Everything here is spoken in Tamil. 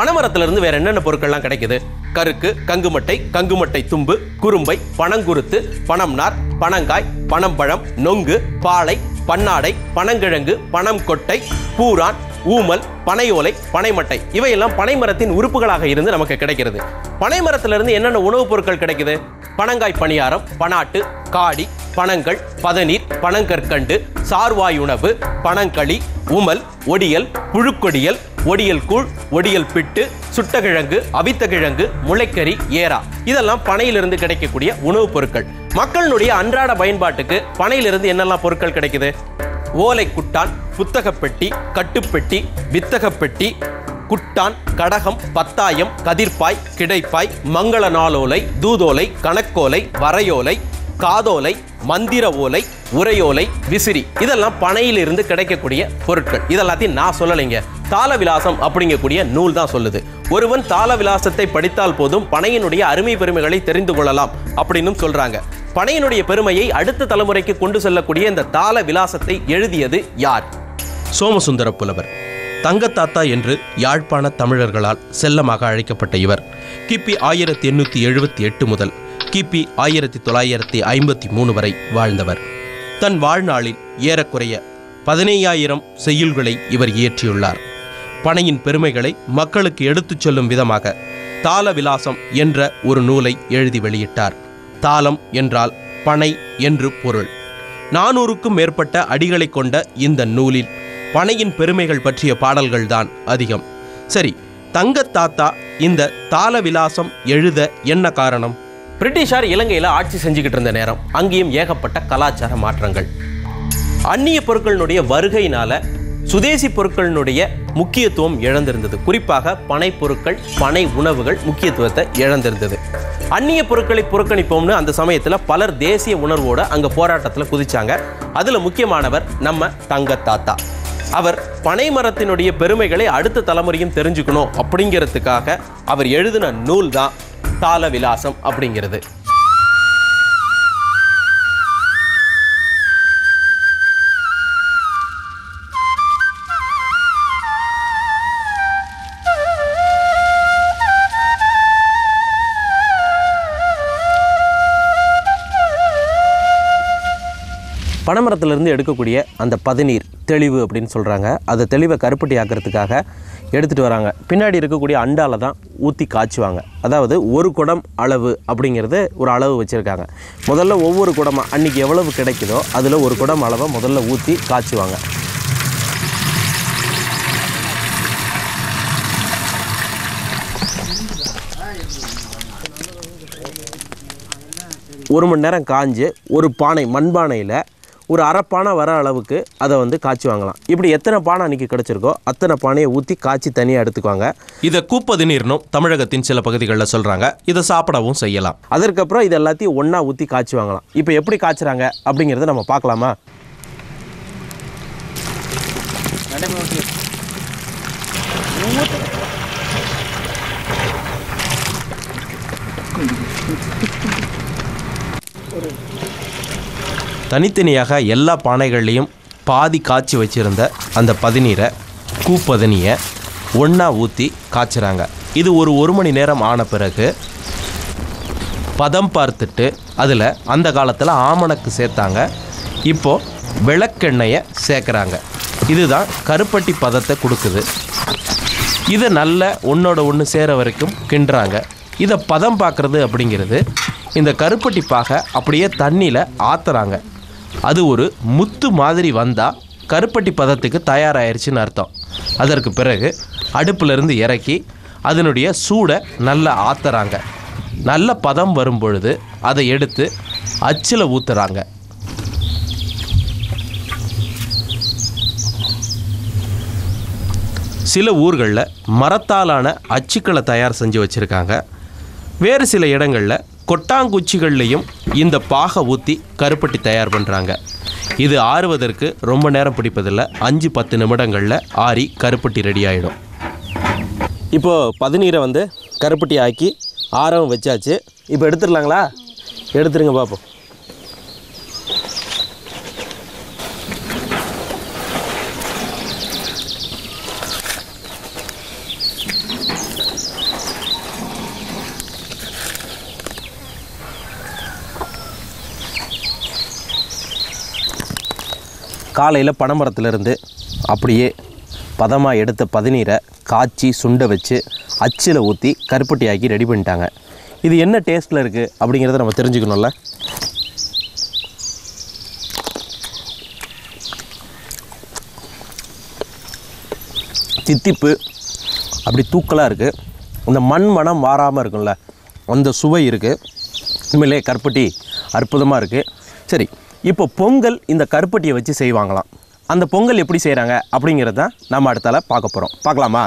பனைமரத்துல இருந்து வேற என்னென்ன பொருட்கள்லாம் கிடைக்குது? கருக்கு கங்குமட்டை கங்குமட்டை தும்பு குறும்பை பனங்குருத்து பனம்நார் பனங்காய் பனம்பழம் நொங்கு பாலை பன்னாடை பனங்கிழங்கு பனம் கொட்டை பூரான் ஊமல் பனையோலை பனைமட்டை. இவையெல்லாம் பனைமரத்தின் உறுப்புகளாக இருந்து நமக்கு கிடைக்கிறது. பனைமரத்திலிருந்து என்னென்ன உணவுப் பொருட்கள் கிடைக்குது? பனங்காய் பணியாரம் பனாட்டு காடி பனங்கள் பதநீர் பனங்கற்கண்டு சார்வாய் உணவு பனங்களி உமல் ஒடியல் புழுக்கொடியல் ஒடியல் கூழ் ஒடியல் பிட்டு சுட்டகிழங்கு அவித்த கிழங்கு முளைக்கறி ஏரா இதெல்லாம் பனையிலிருந்து கிடைக்கக்கூடிய உணவுப் பொருட்கள். மக்களுடைய அன்றாட பயன்பாட்டுக்கு பனையிலிருந்து என்னெல்லாம் பொருட்கள் கிடைக்குது? ஓலை குட்டான் புத்தகப்பெட்டி கட்டுப்பெட்டி வித்தகப்பெட்டி குட்டான் கடகம் பத்தாயம் கதிர்பாய் கிடைப்பாய் மங்கள நாளோலை தூதோலை கணக்கோலை வரையோலை காதோலை மந்திர ஓலை உரையோலை விசிறி இதெல்லாம் பனையிலிருந்து கிடைக்கக்கூடிய பொருட்கள். இதெல்லாத்தையும் நான் சொல்லலைங்க. தாள விலாசம் அப்படிங்கக்கூடிய நூல் தான் சொல்லுது. ஒருவன் தாள விலாசத்தை படித்தால் போதும் பனையினுடைய அருமை பெருமைகளை தெரிந்து கொள்ளலாம் அப்படின்னும் சொல்றாங்க. பனையினுடைய பெருமையை அடுத்த தலைமுறைக்கு கொண்டு செல்லக்கூடிய இந்த தாள விலாசத்தை எழுதியது யார்? சோமசுந்தர புலவர். தங்கத்தாத்தா என்று யாழ்ப்பாண தமிழர்களால் செல்லமாக அழைக்கப்பட்ட இவர். கிபி ஆயிரத்தி எண்ணூற்றி எழுபத்தி எட்டு முதல் கிபி ஆயிரத்தி தொள்ளாயிரத்தி ஐம்பத்தி மூணு வரை வாழ்ந்தவர். தன் வாழ்நாளில் ஏறக்குறைய பதினையாயிரம் செய்யுள்களை இவர் இயற்றியுள்ளார். பனையின் பெருமைகளை மக்களுக்கு எடுத்துச் சொல்லும் விதமாக தாள விலாசம் என்ற ஒரு நூலை எழுதி வெளியிட்டார். தாளம் என்றால் பனை என்று பொருள். நானூறுக்கும் மேற்பட்ட அடிகளை கொண்ட இந்த நூலில் பனையின் பெருமைகள் பற்றிய பாடல்கள்தான் அதிகம். சரி தங்கத்தாத்தா இந்த தாள விலாசம் எழுத என்ன காரணம்? பிரிட்டிஷார் இலங்கையில் ஆட்சி செஞ்சுக்கிட்டு இருந்த நேரம். அங்கேயும் ஏகப்பட்ட கலாச்சார மாற்றங்கள். அந்நிய பொருட்களினுடைய வருகையினால சுதேசி பொருட்களினுடைய முக்கியத்துவம் இழந்திருந்தது. குறிப்பாக பனை பொருட்கள் பனை உணவுகள் முக்கியத்துவத்தை இழந்திருந்தது. அந்நிய பொருட்களை புறக்கணிப்போம்னு அந்த சமயத்தில் பலர் தேசிய உணர்வோடு அங்கே போராட்டத்தில் குதிச்சாங்க. அதில் முக்கியமானவர் நம்ம தங்க தாத்தா அவர் பனை மரத்தினுடைய பெருமைகளை அடுத்த தலைமுறையும் தெரிஞ்சுக்கணும் அப்படிங்கிறதுக்காக அவர் எழுதின நூல் தான் தாள விலாசம் அப்படிங்கிறது. பனைமரத்துலேருந்து எடுக்கக்கூடிய அந்த பதநீர் தெளிவு அப்படின்னு சொல்கிறாங்க அதை தெளிவை கருப்பட்டி ஆக்கிறதுக்காக எடுத்துகிட்டு வராங்க. பின்னாடி இருக்கக்கூடிய அண்டாவில் தான் ஊற்றி காய்ச்சுவாங்க. அதாவது ஒரு குடம் அளவு அப்படிங்கிறது ஒரு அளவு வச்சுருக்காங்க. முதல்ல ஒவ்வொரு குடமாக அன்றைக்கி எவ்வளவு கிடைக்குதோ அதில் ஒரு குடம் அளவை முதல்ல ஊற்றி காய்ச்சுவாங்க. ஒரு மணி நேரம் காஞ்சு ஒரு பானை மண்பானையில் ஒரு அரை பானை வர அளவுக்கு அதை வந்து காய்ச்சி வாங்கலாம். இப்படி எத்தனை பானை அன்றைக்கி கிடச்சிருக்கோ அத்தனை பானையை ஊற்றி காய்ச்சி தனியாக எடுத்துக்குவாங்க. இதை கூப்பது நீர்னும் தமிழகத்தின் சில பகுதிகளில் சொல்றாங்க. இதை சாப்பிடவும் செய்யலாம். அதற்கப்புறம் இது எல்லாத்தையும் ஒன்றா ஊற்றி காய்ச்சி வாங்கலாம். இப்போ எப்படி காய்ச்சுறாங்க அப்படிங்கிறத நம்ம பார்க்கலாமா? தனித்தனியாக எல்லா பானைகள்லையும் பாதி காய்ச்சி வச்சுருந்த அந்த பதநீரை கூப்பதனியை ஒன்றா ஊற்றி காய்ச்சுறாங்க. இது ஒரு ஒரு மணி நேரம் ஆன பிறகு பதம் பார்த்துட்டு அதில் அந்த காலத்தில் ஆமணக்கு சேர்த்தாங்க. இப்போ விளக்கெண்ணெயை சேர்க்குறாங்க. இதுதான் கருப்பட்டி பதத்தை கொடுக்குது. இதை நல்ல ஒன்றோட ஒன்று சேர வரைக்கும் கிண்டுறாங்க. இதை பதம் பார்க்குறது அப்படிங்கிறது இந்த கருப்பட்டி பாகை அப்படியே தண்ணியில் ஆத்துறாங்க. அது ஒரு முத்து மாதிரி வந்தால் கருப்பட்டி பதத்துக்கு தயாராயிருச்சுன்னு அர்த்தம். அதற்கு பிறகு அடுப்பிலிருந்து இறக்கி அதனுடைய சூடை நல்லா ஆத்துறாங்க. நல்ல பதம் வரும் பொழுது அதை எடுத்து அச்சில் ஊற்றுறாங்க சில ஊர்களில் மரத்தாலான அச்சுக்களை தயார் செஞ்சு வச்சுருக்காங்க. வேறு சில இடங்களில் கொட்டாங்குச்சிகள்லையும் இந்த பாகை ஊற்றி கருப்பட்டி தயார் பண்ணுறாங்க இது ஆறுவதற்கு ரொம்ப நேரம் பிடிப்பதில்லை. அஞ்சு பத்து நிமிடங்களில் ஆறி கருப்பட்டி ரெடி ஆகிடும் இப்போது பதுநீரை வந்து கருப்பட்டி ஆக்கி ஆரம் வச்சாச்சு. இப்போ எடுத்துடலாங்களா? எடுத்துருங்க பார்ப்போம். காலையில் பனைமரத்துலேருந்து அப்படியே பதமாக எடுத்த பதநீரை காய்ச்சி சுண்டை வச்சு அச்சில் ஊற்றி கருப்பட்டி ஆக்கி ரெடி பண்ணிட்டாங்க. இது என்ன டேஸ்ட்டில் இருக்குது அப்படிங்கிறத நம்ம தெரிஞ்சுக்கணும்ல. தித்திப்பு அப்படி தூக்கலாக இருக்குது அந்த மண் மனம் மாறாமல் இருக்கும்ல அந்த சுவை இருக்குது உண்மையிலே கருப்பட்டி அற்புதமாக இருக்குது சரி இப்போ பொங்கல் இந்த கருப்பட்டியை வச்சு செய்வாங்களாம். அந்த பொங்கல் எப்படி செய்கிறாங்க அப்படிங்கிறத நம்ம அடுத்தால பார்க்க போகிறோம் பார்க்கலாமா?